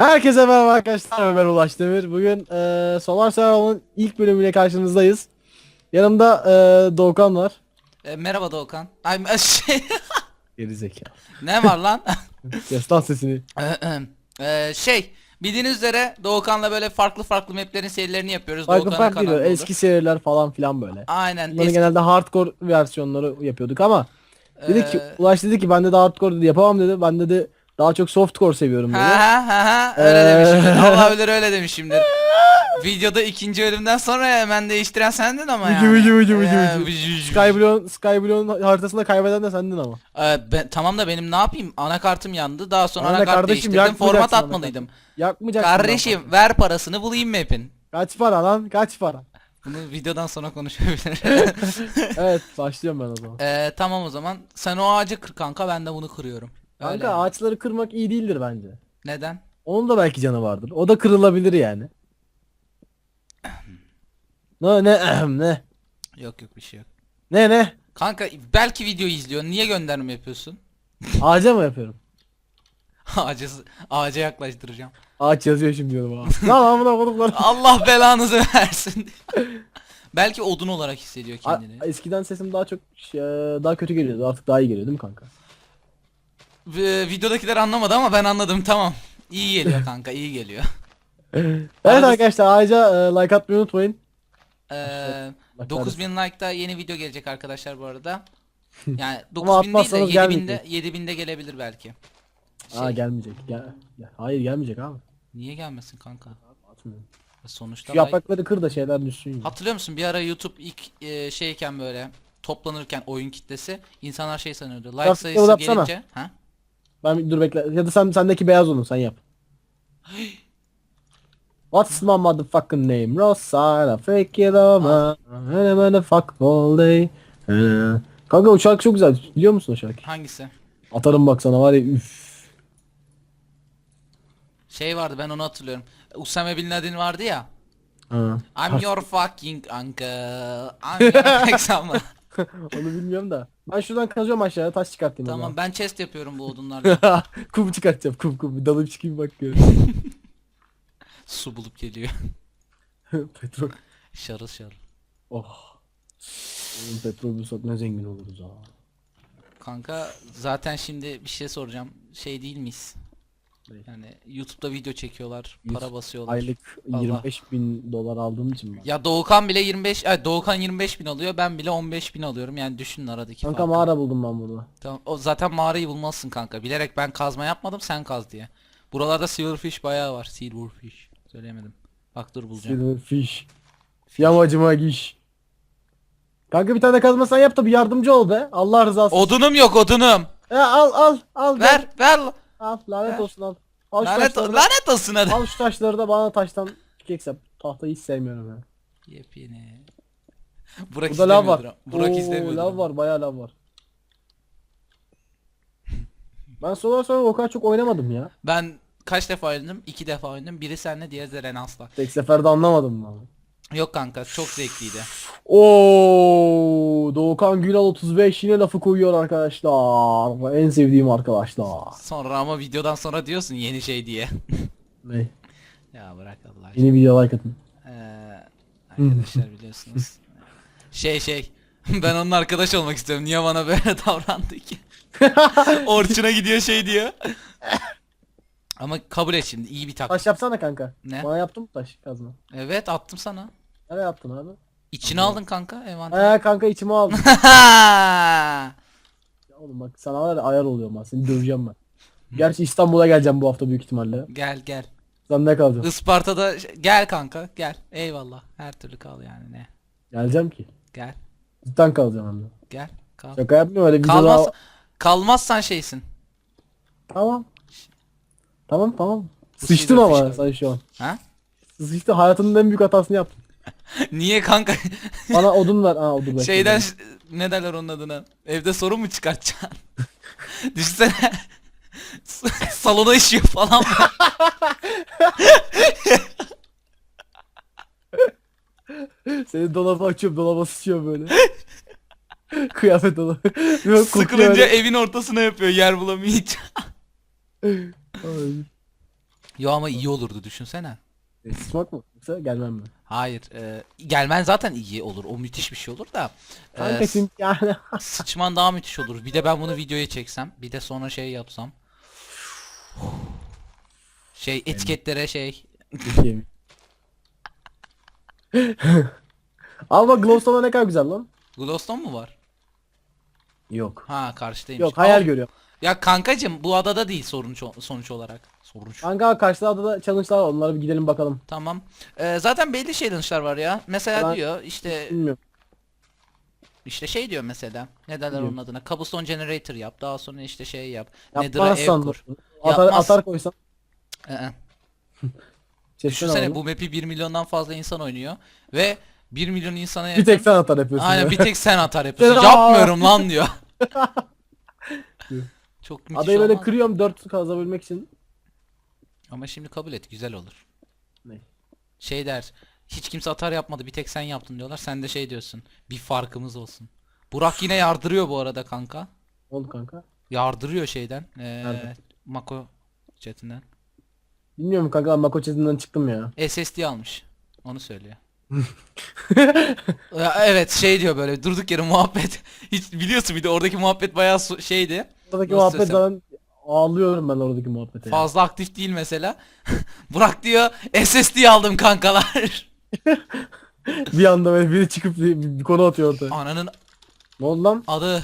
Herkese merhaba arkadaşlar ben Ulaş Demir. Bugün eee Solar Server'ın ilk bölümüyle karşınızdayız. Yanımda eee Doğukan var. E, merhaba Doğukan. Ay şey Geri zeka. ne var lan? Kes lan sesini. e, şey bildiğiniz üzere Doğukan'la böyle farklı farklı maplerin serilerini yapıyoruz. Farklı farklı değil, eski seriler falan filan böyle. Aynen. Bunların eski- genelde hardcore versiyonları yapıyorduk ama dedi ki Ulaş dedi ki ben de hardcore dedi yapamam dedi. Ben dedi daha çok softcore seviyorum dedi. ha ha ha öyle Ee. demişimdir. Olabilir öyle demişimdir. Videoda ikinci bölümden sonra hemen değiştiren sendin ama Vıcı yani. vıcı vıcı vıcı Ee, vıcı. vıcı vıcı. Skyblown, Skyblown haritasında kaybeden de sendin ama. Ee, ben, tamam da benim ne yapayım? Anakartım yandı. Daha sonra Bana ne anakart kardeşim, değiştirdim. yakmayacaksın Format anakartı. atmalıydım. Yakmayacaksın. lan. Kardeşim ver parasını bulayım map'in. Kaç para lan? Kaç para? Bunu videodan sonra konuşabiliriz. evet başlıyorum ben o zaman. Ee, tamam o zaman. Sen o ağacı kır kanka ben de bunu kırıyorum. Öyle Kanka yani. ağaçları kırmak iyi değildir bence. Neden? Onun da belki canı vardır. O da kırılabilir yani. ne ne ne Yok yok bir şey yok. ne ne Kanka belki videoyu izliyor. Niye gönderme yapıyorsun? ağaca mı yapıyorum? Ağaca, ağaca yaklaştıracağım. Ağaç yazıyor şimdi diyorum ha. Lan buna koduklar. Allah belanızı versin. belki odun olarak hissediyor kendini. Eskiden sesim daha çok şey, daha kötü geliyordu. Artık daha iyi geliyor değil mi kanka? Videodakiler anlamadı ama ben anladım tamam. İyi geliyor kanka iyi geliyor. Evet Arada- arkadaşlar ağaca e, like atmayı unutmayın. Ee, Bak 9000 like'da yeni video gelecek arkadaşlar bu arada. Yani Ama 9000 değil de atmazsanız 7000'de 7000'de gelebilir belki. Aa Şey, gelmeyecek. Gel, gel- Hayır gelmeyecek abi. niye gelmesin kanka? Atmıyorum. Sonuçta Şu like- yaprakları kır da şeyler düşsün. Hatırlıyor musun bir ara YouTube ilk e, şeyken böyle toplanırken oyun kitlesi insanlar şey sanıyordu. Like Grafik sayısı level yapsana. gelince ha? Ben dur bekle. Ya da sen sendeki beyaz onu sen yap. What's my motherfucking name? Rosa, fake it over. And I'm fuck all day. Ee, Kanka o şarkı çok güzel. Biliyor musun o şarkıyı? Hangisi? Atarım bak sana var ya üf. Şey vardı ben onu hatırlıyorum. Usame Bin Laden vardı ya. Ha. I'm your fucking uncle. I'm your. Onu bilmiyorum da. Ben şuradan kazıyorum aşağıya taş çıkartayım o tamam ben chest yapıyorum bu odunlarla. zaman. kum çıkartacağım kum kum. Dalıp çıkayım bak gör. Su bulup geliyor. petrol. Şarıl şarıl. Oh. Oğlum petrol bulsak ne zengin oluruz ha. Kanka zaten şimdi bir şey soracağım. Şey değil miyiz? Ne? Yani YouTube'da video çekiyorlar, Yüz- para basıyorlar. Aylık Allah. 25 bin dolar aldığım için ben. Ya Doğukan bile 25, ay Doğukan 25 bin alıyor, ben bile 15 bin alıyorum. Yani düşünün aradaki Kanka farkı. mağara buldum ben burada. Tamam, o zaten mağarayı bulmazsın kanka. Bilerek ben kazma yapmadım, sen kaz diye. Buralarda silverfish bayağı var. Silverfish. Söyleyemedim. Bak dur bulacağım. Silverfish. Yamacıma giş. Kanka bir tane kazma sen yap da bir yardımcı ol be. Allah rızası. için. Odunum yok, odunum. Ya al al al. gel. Ver, ver. Al lanet Ver. olsun al. Al şu Lanet, taşları. da- lanet olsun hadi. Al şu taşları da bana taştan pickaxe yap. Tahtayı hiç sevmiyorum ya. Yepyeni. Burak Burada lav var. Burak Oo, lav var bayağı lav var. Ben solar sonra o kadar çok oynamadım ya. Ben kaç defa oynadım? İki defa oynadım. Biri senle, diğeri de Renans'la. Tek seferde anlamadım ben. Yok kanka, çok zevkliydi. Oo, Doğukan Gülal 35 yine lafı koyuyor arkadaşlar. En sevdiğim arkadaşlar. Sonra ama videodan sonra diyorsun yeni şey diye. Ne? ya bırak Allah aşkına. Yeni video like atın. Ee, arkadaşlar biliyorsunuz. şey şey. Ben onun arkadaş olmak istiyorum. Niye bana böyle davrandı ki? Orçun'a gidiyor şey diyor. Ama kabul et şimdi iyi bir taktik. Taş yapsana kanka. Ne? Bana yaptın mı taş kazma? Evet attım sana. Nereye yaptın abi? İçine aldın kanka envanter. Ee kanka içime aldım. Ya Oğlum bak sana var ya ayar oluyorum ben. Seni döveceğim ben. Gerçi İstanbul'a geleceğim bu hafta büyük ihtimalle. gel gel. Sen ne kalacaksın? Isparta'da gel kanka gel. Eyvallah. Her türlü kal yani ne. Geleceğim ki. Gel. Cidden kalacağım hem de. Gel. Kal. Şaka yapmıyorum öyle video Kalmaz, daha... kalmazsan şeysin. Tamam. Tamam tamam. Bu Sıçtın ama sen şu an. Ha? Sıçtın hayatının en büyük hatasını yaptın. Niye kanka? Bana odun ver. Aa odun bekle. Şeyden ne derler onun adına? Evde sorun mu çıkartacaksın? Düşünsene. S- Salona işiyor falan. Seni dolaba açıyorum dolaba sıçıyor böyle. Kıyafet dolabı. Yok, Sıkılınca öyle. evin ortasına yapıyor yer bulamayınca. Ay. Yo ama iyi olurdu düşünsene. E, Sıçmak mı? Yoksa gelmem mi? Hayır. E, gelmen zaten iyi olur. O müthiş bir şey olur da. e, yani. sıçman daha müthiş olur. Bir de ben bunu videoya çeksem. Bir de sonra şey yapsam. Şey etiketlere şey. Yemin. Ama Glowstone'a ne kadar güzel lan. Glowstone mu var? Yok. Ha karşıdaymış. Yok hayal Ama- görüyorum. Ya kankacım bu adada değil sonuç sonuç olarak. Sonuç. Kanka karşıda da challenge'lar var. Onlara bir gidelim bakalım. Tamam. Ee, zaten belli challenge'lar var ya. Mesela Ben- diyor işte Bilmiyorum. işte şey diyor mesela. Ne derler onun adına? Cobblestone generator yap. Daha sonra işte şey yap. Nether'a ev Yapmazsan kur. dur. Atar, Yapmaz. atar koysan. Ee, Chest'ten Düşünsene bu map'i 1 milyondan fazla insan oynuyor ve 1 milyon insana Bir tek sen atar yapıyorsun. Aynen bir tek sen atar yapıyorsun. Yapmıyorum lan diyor. Çok müthiş Adayı böyle olmaz mı? kırıyorum 4 kazabilmek için. Ama şimdi kabul et güzel olur. Ne? Şey der. Hiç kimse atar yapmadı bir tek sen yaptın diyorlar. Sen de şey diyorsun. Bir farkımız olsun. Burak yine yardırıyor bu arada kanka. Ne oldu kanka? Yardırıyor şeyden. Ee, Nerede? Mako chatinden. Bilmiyorum kanka ben Mako chatinden çıktım ya. SSD almış. Onu söylüyor. Ya, evet şey diyor böyle durduk yere muhabbet. Hiç biliyorsun bir de oradaki muhabbet bayağı su- şeydi. Oradaki Nasıl muhabbet desem? zaten ağlıyorum ben oradaki muhabbete. Fazla aktif değil mesela. Burak diyor SSD aldım kankalar. bir anda böyle biri çıkıp bir, bir konu atıyor ortaya. Ananın Ne oldu lan? adı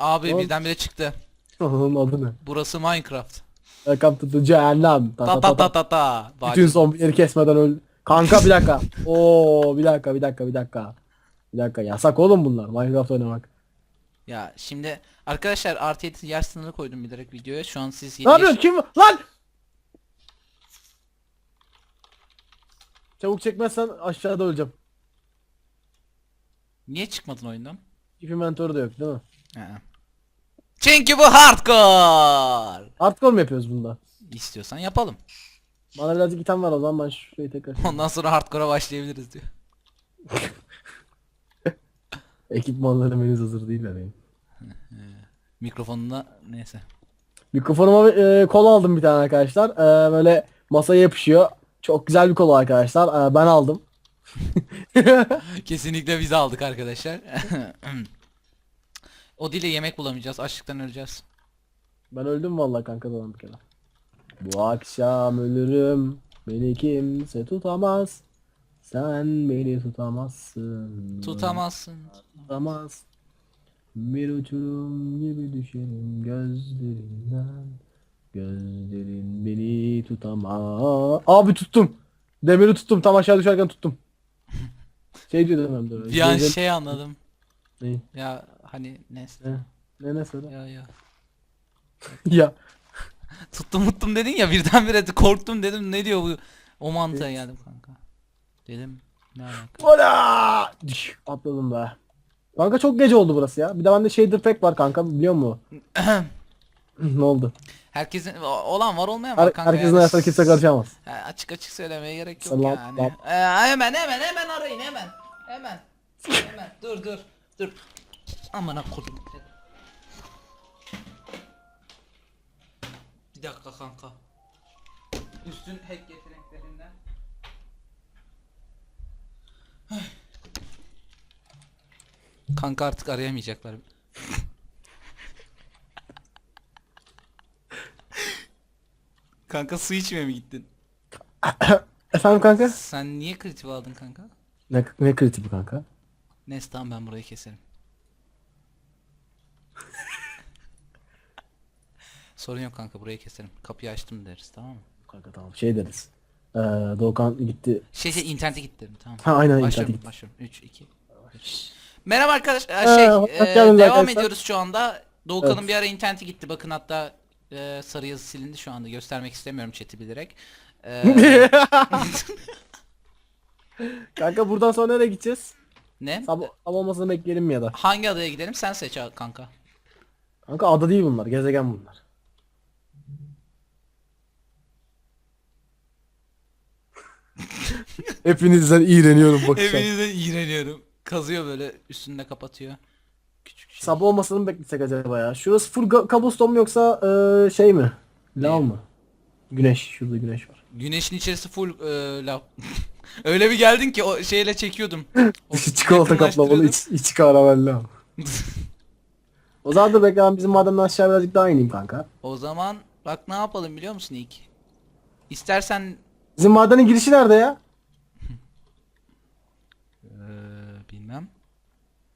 abi Oğlum. birdenbire çıktı. Onun adı ne? Burası Minecraft. Welcome to the cehennem. Ta Ta ta ta ta Bütün zombileri kesmeden öl. Kanka bir dakika. Oo bir dakika bir dakika bir dakika. Bir dakika yasak oğlum bunlar Minecraft oynamak. Ya şimdi arkadaşlar artı 7 yaş sınırı koydum bilerek videoya. Şu an siz 7 Ne yapıyorsun kim lan? Çabuk çekmezsen aşağıda öleceğim. Niye çıkmadın oyundan? Keep inventory da yok değil mi? Aa. Çünkü bu hardcore. Hardcore mu yapıyoruz bunda? İstiyorsan yapalım. Bana birazcık item var o zaman ben şurayı tekrar. Ondan sonra hardcore'a başlayabiliriz diyor. Ekipmanlarım henüz hazır değil benim. Mikrofonuna neyse. Mikrofonuma e, kol aldım bir tane arkadaşlar. E, böyle masaya yapışıyor. Çok güzel bir kol arkadaşlar. E, ben aldım. Kesinlikle biz aldık arkadaşlar. o dile yemek bulamayacağız. Açlıktan öleceğiz. Ben öldüm vallahi kanka zaman bir kere. Bu akşam ölürüm. Beni kimse tutamaz. Sen beni tutamazsın. Tutamazsın. Tutamaz. Bir uçurum gibi düşerim gözlerinden. Gözlerin beni tutamaz. Abi tuttum. Demiri tuttum. Tam aşağı düşerken tuttum. Şey diyor demem dur. Bir an Gözlerin- şey anladım. Ne? Ya hani neyse. Ne? Ne ne söyle? Ya ya. ya. Tuttum muttum dedin ya birdenbire de korktum dedim ne diyor bu o mantığa geldim kanka. Dedim ne alaka. Ola! Düş, Atladım be. Kanka çok gece oldu burası ya. Bir de bende shader pack var kanka biliyor musun? ne oldu? Herkesin o- olan var olmayan var Her, kanka. herkesin yani. hayatına kimse karışamaz. Ha, açık açık söylemeye gerek yok Selam, yani. selam. Ee, hemen hemen hemen arayın hemen. Hemen. hemen. Dur dur. Dur. Amına koydum. Bir dakika kanka. Üstün hack yeteneklerinden. Kanka artık arayamayacaklar. Kanka su içmeye mi gittin? Efendim kanka? Sen niye kritik aldın kanka? Ne, ne kritiği bu kanka? Neyse tamam ben burayı keserim. Sorun yok kanka burayı keserim. Kapıyı açtım deriz tamam mı? Kanka tamam şey deriz. Ee, Doğukan gitti. Şey şey internete git derim tamam. Ha aynen Başlıyorum internete başlıyorum. 3 2 Merhaba arkadaşlar. Ee, Şey hoş e, geldiniz devam arkadaşlar. ediyoruz şu anda. Doğukan'ın Evet. bir ara interneti gitti. Bakın hatta e, sarı yazı silindi şu anda. Göstermek istemiyorum chat'i bilerek. E, kanka buradan sonra nereye gideceğiz? ne? Sabah sabah olmasını bekleyelim mi ya da? Hangi adaya gidelim? Sen seç kanka. Kanka ada değil bunlar. Gezegen bunlar. Hepinizden iğreniyorum bakışlar. Evinizden iğreniyorum. Kazıyor böyle üstünde kapatıyor. Küçük şey. Sabah olmasını mı beklesek acaba ya? Şurası full ga- cobblestone mu yoksa eee, şey mi? Lav mı? Güneş. Şurada güneş var. Güneşin içerisi full e, lav. Öyle bir geldin ki o şeyle çekiyordum. O çikolata kaplamalı yakınlaştırıyordum. iç, içi karamelli ama. O zaman da bekle ben bizim mademden aşağı birazcık daha ineyim kanka. O zaman bak ne yapalım biliyor musun ilk? İstersen Bizim madenin girişi nerede ya? e, bilmem.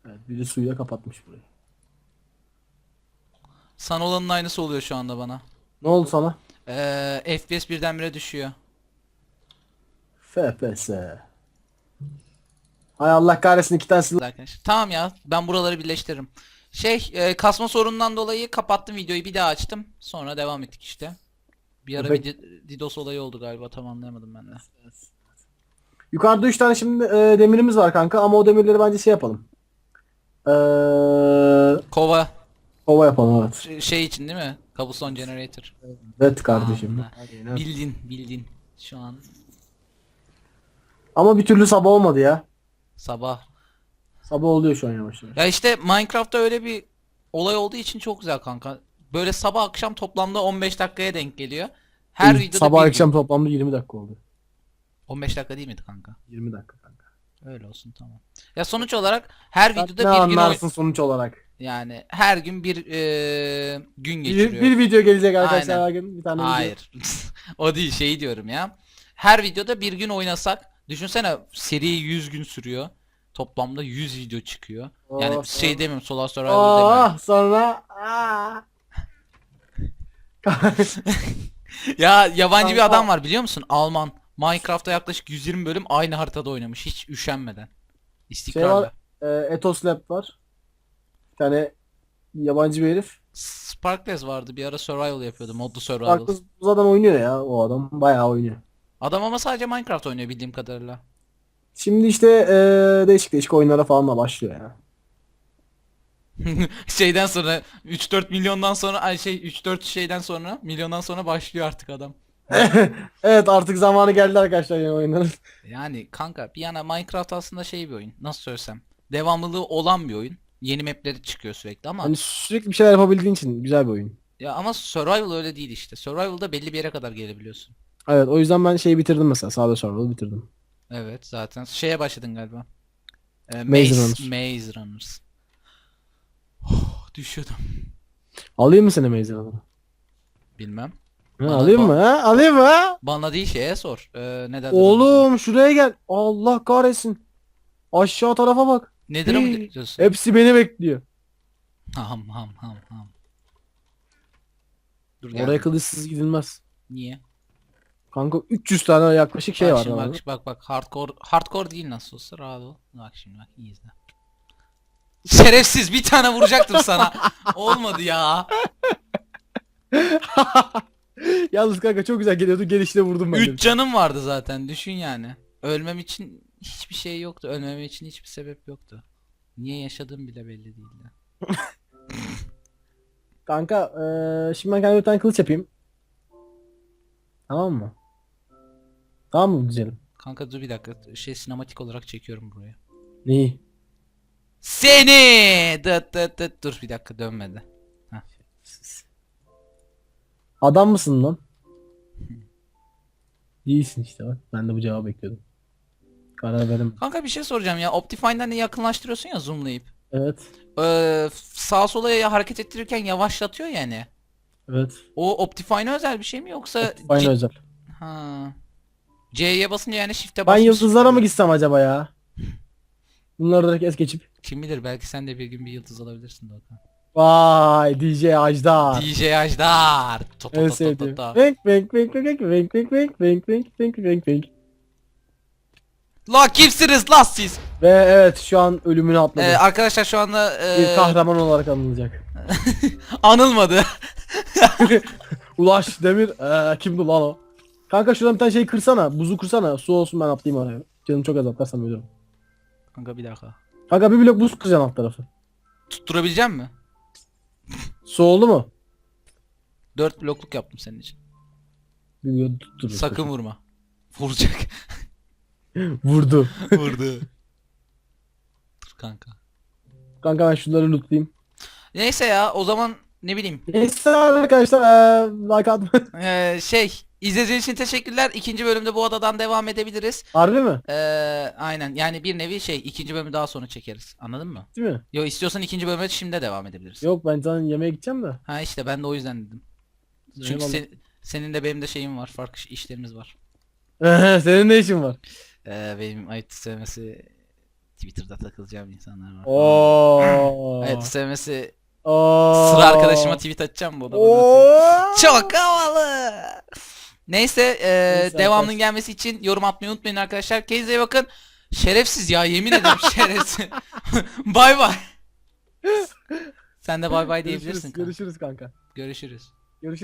Evet biri suyla kapatmış burayı. Sana olanın aynısı oluyor şu anda bana. Ne oldu sana? E, FPS birdenbire düşüyor. FPS. Hay Allah kahretsin iki tanesi. Arkadaşlar. Tamam ya ben buraları birleştiririm. Şey e, kasma sorunundan dolayı kapattım videoyu bir daha açtım. Sonra devam ettik işte. Bir ara bir di- DDoS olayı oldu galiba tam anlayamadım ben de. Yukarıda 3 tane şimdi e, demirimiz var kanka ama o demirleri bence şey yapalım. Eee Kova kova yapalım evet. ş- şey için değil mi? Cobblestone generator. Evet kardeşim. Bildin bildin. Şu an Ama bir türlü sabah olmadı ya. sabah. Sabah oluyor şu an yavaş yavaş. Ya işte Minecraft'ta öyle bir olay olduğu için çok güzel kanka. Böyle sabah akşam toplamda 15 dakikaya denk geliyor. Her videoda Sabah bir akşam toplamda 20 dakika oldu. 15 dakika değil miydi kanka? 20 dakika kanka. Öyle olsun tamam. Ya sonuç olarak her Sen videoda ne bir gün anlarsın sonuç olarak? yani her gün bir eee, gün Bir, geçiriyor. bir video gelecek arkadaşlar Aynen. her gün bir tane video. Hayır. o değil şey diyorum ya. Her videoda bir gün oynasak düşünsene seri 100 gün sürüyor. Toplamda 100 video çıkıyor. Yani Oh, şey oh. demiyorum Solar Survival demiyorum. Ah sonra ah. Ya yabancı bir adam var biliyor musun? Alman. Minecraft'ta yaklaşık 120 bölüm aynı haritada oynamış. Hiç üşenmeden. şey İstikrarlı. var e, Ethos Lab var. Bir tane yabancı bir herif. Sparkless vardı bir ara survival yapıyordu. Modlu survival. Farklı zaten oynuyor ya o adam. Bayağı oynuyor. Adam ama sadece Minecraft oynuyor bildiğim kadarıyla. Şimdi işte e, değişik değişik oyunlara falan da başlıyor ya. Şeyden sonra 3-4 milyondan sonra ay şey 3-4 şeyden sonra milyondan sonra başlıyor artık adam. evet artık zamanı geldi arkadaşlar yeni oyunların. Yani kanka bir yana Minecraft aslında şey bir oyun. Nasıl söylesem. Devamlılığı olan bir oyun. Yeni mapleri çıkıyor sürekli ama Hani sürekli bir şeyler yapabildiğin için güzel bir oyun. ya ama survival öyle değil işte. Survival'da belli bir yere kadar gelebiliyorsun. Evet o yüzden ben şeyi bitirdim mesela. Sağda Survival'ı bitirdim. Evet zaten şeye başladın galiba. Ee, Maze Maze, Runners. Maze Runners. Oh, düşüyordum. Alayım mı seni Maze Runner'ı? Bilmem. Ha, Bana alayım mı ha? Alayım mı ha? Bana değil şeye sor. Ee, ne derler? Oğlum şuraya gel. Allah kahretsin. Aşağı tarafa bak. Nedir Hey, diyorsun? Hepsi beni bekliyor. Ham ham ham ham. Dur Oraya kılıçsız gidilmez. Niye? Kanka 300 tane yaklaşık şey bak var. şimdi orada. bak, bak bak hardcore hardcore değil nasıl olsa rahat ol. Bak şimdi bak iyi izle. Şerefsiz bir tane vuracaktım sana. Olmadı ya. Yalnız kanka çok güzel geliyordu. Gelişte vurdum ben. de. 3 canım vardı zaten düşün yani. Ölmem için hiçbir şey yoktu. Ölmem için hiçbir sebep yoktu. Niye yaşadığım bile belli değildi. Kanka eee, şimdi ben kendime bir tane kılıç yapayım. Tamam mı? Tamam mı güzelim? Kanka dur bir dakika. Şey sinematik olarak çekiyorum buraya. Neyi? Seni! Dıt dıt dıt. Dur bir dakika dönmedi. Adam mısın lan? İyisin işte bak. Ben de bu cevabı bekliyordum. Karar verim. Kanka bir şey soracağım ya. Optifine'den de yakınlaştırıyorsun ya zoomlayıp. Evet. Ee, sağa sola ya hareket ettirirken yavaşlatıyor yani. Evet. O Optifine'e özel bir şey mi yoksa C- özel. Ha. C'ye basınca yani shift'e Ben basmış. yıldızlara mı gitsem acaba ya? Bunları direkt es geçip. Kim bilir belki sen de bir gün bir yıldız alabilirsin Doğukan. Vay DJ Ajdar. DJ Ajdar. To, to, En to, to, sevdiğim. to, to. Venk venk venk venk venk venk venk venk venk venk venk venk. La kimsiniz la siz? Ve evet şu an ölümünü atladı. Ee, arkadaşlar şu anda bir e, kahraman olarak anılacak. anılmadı. Ulaş Demir. Eee kimdi lan o? Kanka şuradan bir tane şey kırsana. Buzu kırsana. Su olsun ben atlayayım oraya. Canım çok az atlarsam ölürüm. Kanka bir dakika. Kanka bir blok buz kıracaksın alt tarafı. Tutturabilecek mi? Su oldu mu? 4 blokluk yaptım senin için. Bir blok tuttur. Sakın vurma. Vuracak. Vurdu. Vurdu. Dur kanka. Kanka ben şunları lootlayayım. Neyse ya o zaman ne bileyim. Neyse arkadaşlar eee like atmayı. Ee, şey İzlediğiniz için teşekkürler. İkinci bölümde bu odadan devam edebiliriz. Harbi mi? Ee, aynen yani bir nevi şey ikinci bölümü daha sonra çekeriz. Anladın mı? Değil mi? Yo istiyorsan ikinci bölüme şimdi devam edebiliriz. Yok ben sana yemeğe gideceğim de. Ha işte ben de o yüzden dedim. Çünkü Eyvallah. sen- senin de benim de şeyim var. Farklı iş- işlerimiz var. Senin ne işin var? Ee, benim ayıp sevmesi Twitter'da takılacağım insanlar var. Oo. Ayıp sevmesi Oo. sıra arkadaşıma tweet atacağım bu da bana atıyor. Oo. Çok havalı. Neyse, e, Neyse devamının arkadaşlar. gelmesi için yorum atmayı unutmayın arkadaşlar. Kendinize iyi bakın. Şerefsiz ya yemin ederim şerefsiz. bay bay. Sen de bay bay Görüşürüz, diyebilirsin. kanka. görüşürüz kanka. Görüşürüz. Görüşürüz.